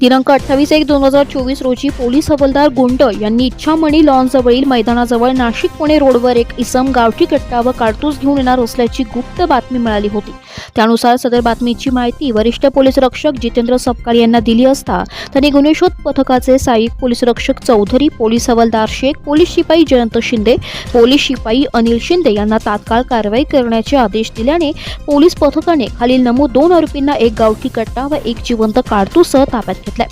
दिनांक अठ्ठावीस एक दोन हजार चोवीस रोजी पोलीस हवालदार गुंड यांनी इच्छामणी लॉनजवळील मैदानाजवळ नाशिक पुणे रोडवर एक इसम गावठी कट्टा व काडतूस घेऊन येणार असल्याची गुप्त बातमी मिळाली होती. त्यानुसार सदर बातमीची माहिती वरिष्ठ पोलीस रक्षक जितेंद्र सपकाळ यांना दिली असता त्यांनी गुन्हे शोध पथकाचे सहाय्यक पोलीस रक्षक चौधरी पोलीस हवालदार शेख पोलीस शिपाई जयंत शिंदे पोलीस शिपाई अनिल शिंदे यांना तात्काळ कारवाई करण्याचे आदेश दिल्याने पोलीस पथकाने खालील नमूद दोन आरोपींना एक गावठी कट्टा व एक जिवंत काढतूसह ताब्यात घेतलाय.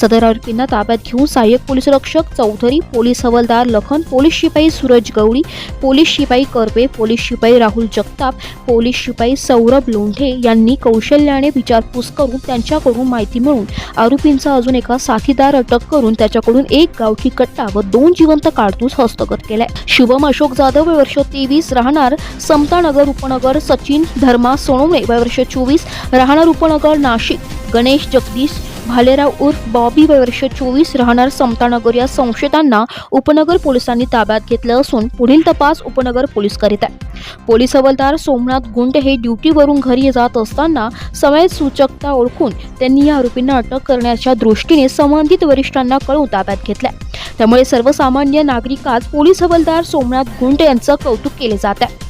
सदर आरोपींना ताब्यात घेऊन सहाय्यक पोलीस रक्षक चौधरी पोलीस हवालदार लखन पोलीस शिपाई सूरज गवळी पोलीस शिपाई करपे पोलीस शिपाई राहुल जगताप पोलीस शिपाई सौरभ लोंढे यांनी कौशल्याने विचारपूस करून त्यांच्याकडून माहिती मिळून आरोपींचा अजून एका साथीदार अटक करून त्याच्याकडून एक गावठी कट्टा व दोन जिवंत काढतूस हस्तगत केलाय. शुभम अशोक जाधव वय वर्ष तेवीस राहणार समतानगर उपनगर सचिन धर्मा सोनवणे वय वर्ष चोवीस राहणार उपनगर नाशिक गणेश जगदीश भालेराव उर्फ बॉबी वर्ष चोवीस राहणार समतानगर या संशयितांना उपनगर पोलिसांनी ताब्यात घेतलं असून पुढील तपास उपनगर पोलीस करीत आहे. पोलीस हवालदार सोमनाथ गुंड हे ड्युटीवरून घरी जात असताना समय सूचकता ओळखून त्यांनी या आरोपींना अटक करण्याच्या दृष्टीने संबंधित वरिष्ठांना कळवून ताब्यात घेतलंय. त्यामुळे सर्वसामान्य नागरिकात पोलीस हवालदार सोमनाथ गुंड यांचं कौतुक केले जात आहे.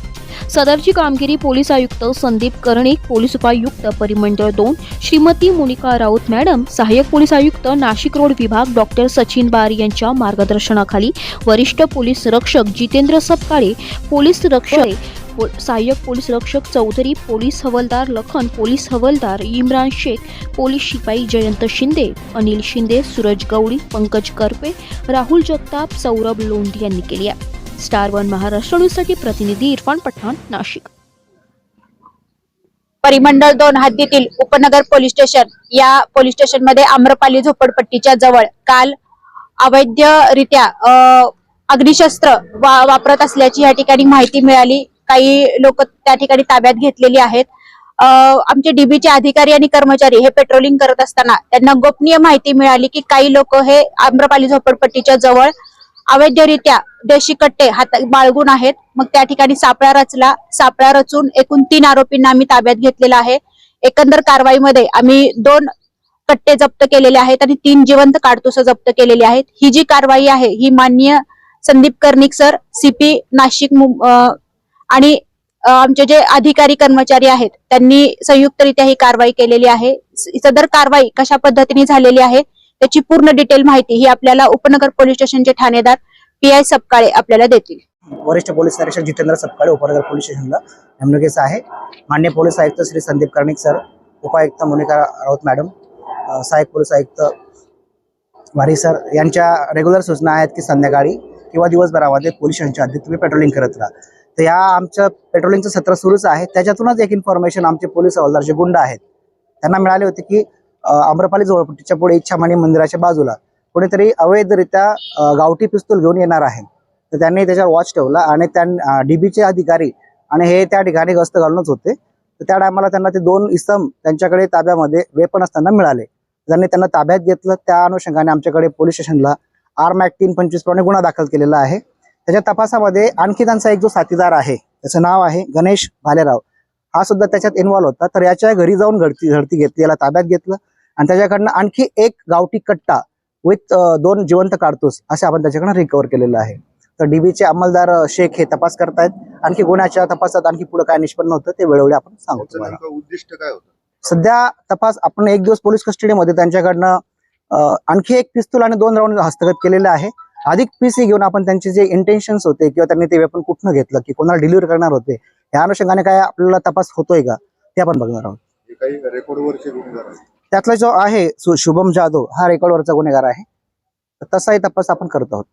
सदरची कामगिरी पोलीस आयुक्त संदीप कर्णिक पोलीस उपायुक्त परिमंडळ दोन श्रीमती मोनिका राऊत मॅडम सहाय्यक पोलीस आयुक्त नाशिक रोड विभाग डॉक्टर सचिन बार यांच्या मार्गदर्शनाखाली वरिष्ठ पोलीस रक्षक जितेंद्र सपकाळे पोलीस रक्षक पो- सहाय्यक पोलीस रक्षक चौधरी पोलीस हवलदार लखन पोलीस हवलदार इम्रान शेख पोलीस शिपाई जयंत शिंदे अनिल शिंदे सूरज गवळी पंकज करपे राहुल जगताप सौरभ लोंढे यांनी केली आहे. स्टार वन महाराष्ट्र न्यूजसाठी प्रतिनिधी इरफान पठाण नाशिक. परिमंडळ दोन हद्दीतील उपनगर पोलीस स्टेशन या पोलीस स्टेशनमध्ये आम्रपाली झोपडपट्टीच्या जवळ काल अवैधरित्या अग्निशस्त्र वा, वापरत असल्याची या ठिकाणी माहिती मिळाली. काही लोक त्या ठिकाणी ताब्यात घेतलेली आहेत. आमचे डीबीचे अधिकारी आणि कर्मचारी हे पेट्रोलिंग करत असताना त्यांना गोपनीय माहिती मिळाली की काही लोक हे आम्रपाली झोपडपट्टीच्या जवळ अवैधरित्या देशी कट्टे हात बाळगून आहेत. मग त्या ठिकाणी सापळा रचला. सापळा रचून एकूण तीन आरोपींना आम्ही ताब्यात घेतलेला आहे. एकंदर कारवाईमध्ये आम्ही दोन कट्टे जप्त केलेले आहेत आणि तीन जिवंत काडतुस जप्त केलेली आहेत. ही जी कारवाई आहे ही माननीय संदीप कर्णिक सर सीपी नाशिक आणि आमचे जे अधिकारी कर्मचारी आहेत त्यांनी संयुक्तरित्या ही कारवाई केलेली आहे. सदर कारवाई कशा पद्धतीने झालेली आहे त्याची पूर्ण डिटेल माहिती ही आपल्याला उपनगर पोलीस स्टेशनचे ठाणेदार पी आय सपकाळे आपल्याला देतील. वरिष्ठ पोलीस निरीक्षक जितेंद्र सपकाळे उपनगर पोलीस स्टेशनला नेमणुकीच आहे. मान्य पोलीस आयुक्त श्री संदीप कर्णिक सर उपायुक्त मोनिका राऊत मॅडम सहायक सहाय्यक पोलीस आयुक्त वारी सर यांच्या रेग्युलर सूचना आहेत की संध्याकाळी किंवा दिवसभरामध्ये पोलीस स्टेशनच्या हद्दीत तुम्ही पेट्रोलिंग करत राहा. तर या आमचं पेट्रोलिंगचं सत्र सुरूच आहे. त्याच्यातूनच एक इन्फॉर्मेशन आमचे पोलीस हवालदार जे गुंड आहेत त्यांना मिळाले होते की आम्रपाली जवळपट्टीच्या पुढे इच्छामणी मंदिराच्या बाजूला कोणीतरी अवैधरित्या गावठी पिस्तूल घेऊन येणार आहे. तर त्यांनी त्याच्यावर वॉच ठेवला आणि त्या डीबीचे अधिकारी आणि हे त्या ठिकाणी गस्त घालूनच होते. तर त्या टायमाला त्यांना ते दोन इसम त्यांच्याकडे ताब्यामध्ये वेपन असताना मिळाले. त्यांनी त्यांना ताब्यात घेतलं त्या अनुषंगाने आमच्याकडे पोलीस स्टेशनला आर्म ऍक्ट तीन पंचवीस प्रमाणे गुन्हा दाखल केलेला आहे. त्याच्या तपासामध्ये आणखी त्यांचा एक जो साथीदार आहे त्याचं नाव आहे गणेश भालेराव. हा सुद्धा त्याच्यात इन्व्हॉल्व होता तर याच्या घरी जाऊन घडती झडती घेतली याला ताब्यात घेतलं. आणि त्याच्याकडनं आणखी एक गावठी कट्टा विथ दोन जिवंत काडतूस असे आपण त्याच्याकडनं रिकवर केलेलं आहे. तर डीबीचे अंमलदार शेख हे तपास करतायत. आणखी गुन्ह्याच्या तपासात आणखी पुढे काय निष्पन्न होतं ते वेळोवेळी आपण सांगू त्याचं तुम्हाला. नेमकं उद्दिष्ट काय होतं? सध्या तपास आपण एक दिवस पोलीस कस्टडीमध्ये त्यांच्याकडनं आणखी एक पिस्तूल आणि दोन राऊंड हस्तगत केलेले आहे. अधिक पीसी घेऊन आपण त्यांचे जे इंटेन्शन्स होते किंवा त्यांनी ते वेपन कुठनं घेतलं की कोणाला डिलिव्हर करणार होते या अनुषंगाने काय आपल्याला तपास होतोय का ते आपण बघणार आहोत. त्यातला जो आहे शुभम जाधव हा रेकॉर्डवरचा गुन्हेगार आहे. तसाही तपास आपण करत आहोत.